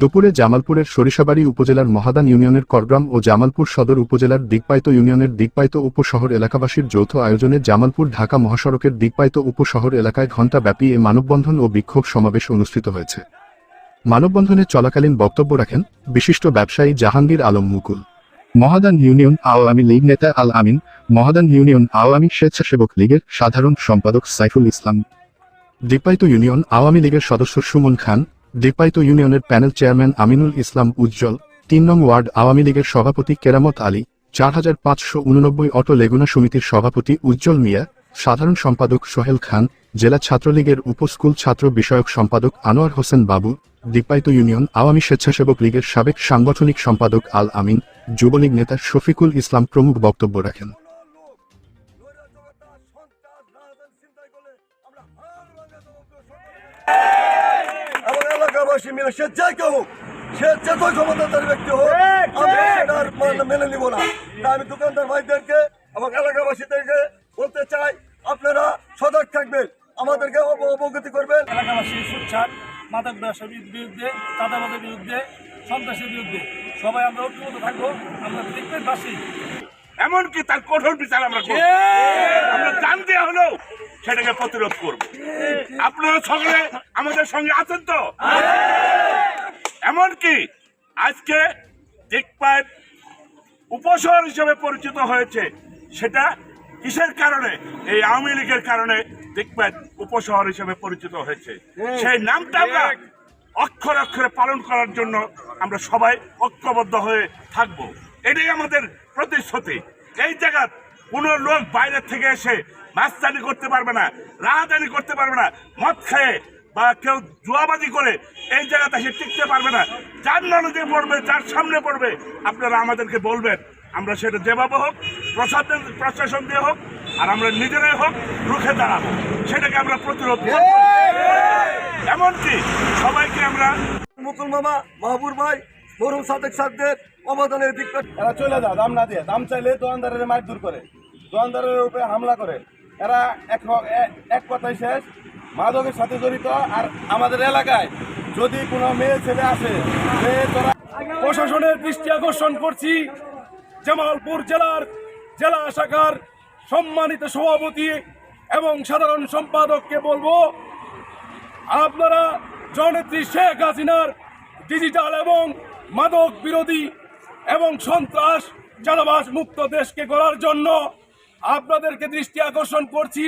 দুপুরে জামালপুরের সরিষাবাড়ি উপজেলার মহাদান ইউনিয়নের করগ্রাম ও জামালপুর সদর উপজেলার দিকপাইত ইউনিয়নের দিকপাইত উপশহর এলাকাবাসীর যৌথ আয়োজনে জামালপুর ঢাকা মহাসড়কের দিকপাইত উপশহর এলাকায় ঘণ্টাব্যাপী এ মানববন্ধন ও বিক্ষোভ সমাবেশ অনুষ্ঠিত হয়েছে। মানববন্ধনে চলাকালীন বক্তব্য রাখেন বিশিষ্ট ব্যবসায়ী জাহাঙ্গীর আলম মুকুল। মহাদান ইউনিয়ন আওয়ামী লীগ নেতা আল আমিন, মহাদান ইউনিয়ন আওয়ামী স্বেচ্ছাসেবক লীগের সাধারণ সম্পাদক সাইফুল ইসলাম। দিপাইত ইউনিয়ন আওয়ামী লীগের সদস্য সুমন খান দিপাইত ইউনিয়নের প্যানেল চেয়ারম্যান আমিনুল ইসলাম উজ্জ্বল, তিন নং ওয়ার্ড আওয়ামী লীগের সভাপতি কেরামত আলী, চার হাজার পাঁচশো উননব্বই অটো লেগুনা সমিতির সভাপতি উজ্জ্বল মিয়া, সাধারণ সম্পাদক সোহেল খান, জেলা ছাত্রলীগের উপস্কুল ছাত্র বিষয়ক সম্পাদক আনোয়ার হোসেন বাবু দিপাইত ইউনিয়ন আওয়ামী স্বেচ্ছাসেবক লীগের সাবেক সাংগঠনিক সম্পাদক আল আমিন, যুবলীগ নেতা শফিকুল ইসলাম প্রমুখ বক্তব্য রাখেন। এলাকাবাসী মিলে সে যে কেউ হোক সে ব্যক্তি হোক আমি সেটার মান- মেনে নিব না। তাই আমি দোকানদার ভাইদেরকে এবং এলাকাবাসীদেরকে বলতে চাই আপনারা সজাগ থাকবেন আমাদেরকে অবগতি করবেন। এলাকাবাসী সুচ্ছাদ মাদক ব্যবসার বিরুদ্ধে চাঁদাবাদের বিরুদ্ধে সন্ত্রাসের বিরুদ্ধে সবাই আমরা ঐক্যবদ্ধ থাকব আমরা দেখবেন বাসী। এমনকি তার কঠোর বিচার আমরা করব। আমরা জান দেওয়া হলেও সেটাকে প্রতিরোধ করব। আপনারা সকলে আমাদের সঙ্গে আছেন তো? এমনকি আজকে দিকপাত উপশহর হিসেবে পরিচিত হয়েছে সেটা কিসের কারণে? এই আওয়ামী লীগের কারণে দিকপাত উপশহর হিসেবে পরিচিত হয়েছে। সেই নামটা আমরা অক্ষর অক্ষরে পালন করার জন্য আমরা সবাই ঐক্যবদ্ধ হয়ে থাকব। এটাই আমাদের প্রতিশ্রুতি। এই জায়গা কোনো লোক বাইরে থেকে এসে মাস্তানি করতে পারবে না রাহাজানি করতে পারবে না, মদ খেয়ে বা কেউ জুয়াবাজি করে এই জায়গাতে এসে টিকতে পারবে না। যার ননদে পড়বে, যার সামনে পড়বে, আপনারা আমাদেরকে বলবেন, আমরা সেটা যেভাবে হোক, প্রশাসন প্রশাসন দিয়ে হোক, আর আমরা নিজেরাই হোক, রুখে দাঁড়াবো। সেটাকে আমরা প্রতিরোধ এমনকি সবাইকে আমরা মুকুল মামা মাহবুর ভাই মরুম সাদেক সাদদের অবদানের দিকটা এরা চলে যায় দাম না দিয়ে। দাম চাইলে দোকানদারের মাইর দূর করে, দোকানদারের উপরে হামলা করে। এরা এক এক কথায় শেষ। মাদকের সাথে জড়িত। আর আমাদের এলাকায় যদি কোনো মেয়ে ছেলে আসে প্রশাসনের দৃষ্টি আকর্ষণ করছি। জামালপুর জেলার জেলা শাখার সম্মানিত সভাপতি এবং সাধারণ সম্পাদককে বলব, আপনারা জননেত্রী শেখ হাসিনার ডিজিটাল এবং মাদক বিরোধী এবং সন্ত্রাস চালাবাস মুক্ত দেশকে করার জন্য আপনাদেরকে দৃষ্টি আকর্ষণ করছি।